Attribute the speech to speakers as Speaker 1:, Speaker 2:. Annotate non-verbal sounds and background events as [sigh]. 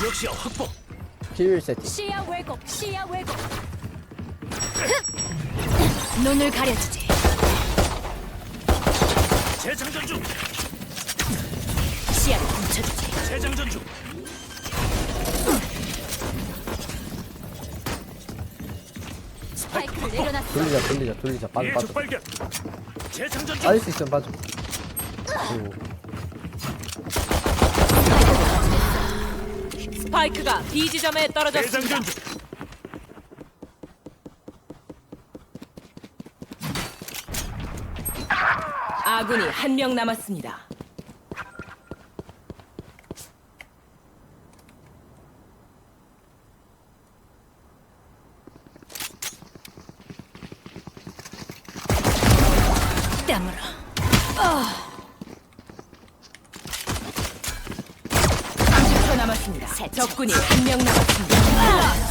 Speaker 1: 지역시야 확보.
Speaker 2: 필 세팅.
Speaker 3: 시야 왜곡, 시야 왜곡. [laughs] 눈을 가려주지.
Speaker 1: 재장전 중.
Speaker 3: 시야를 훔쳐주지.
Speaker 1: 재장전 중.
Speaker 3: 스파이크를 내려놨어.
Speaker 2: 돌리자 돌리자 돌리자 빠져
Speaker 1: 예,
Speaker 2: 빠져.
Speaker 1: 재장전 중.
Speaker 2: 빠질 수 있으면 빠져. 오.
Speaker 4: 스파이크가 B 지점에 떨어졌습니다.
Speaker 1: 중.
Speaker 4: 아군이 한 명 남았습니다.
Speaker 3: 땀으로.
Speaker 4: 30 남았습니다. 적군이 한 명 남았습니다.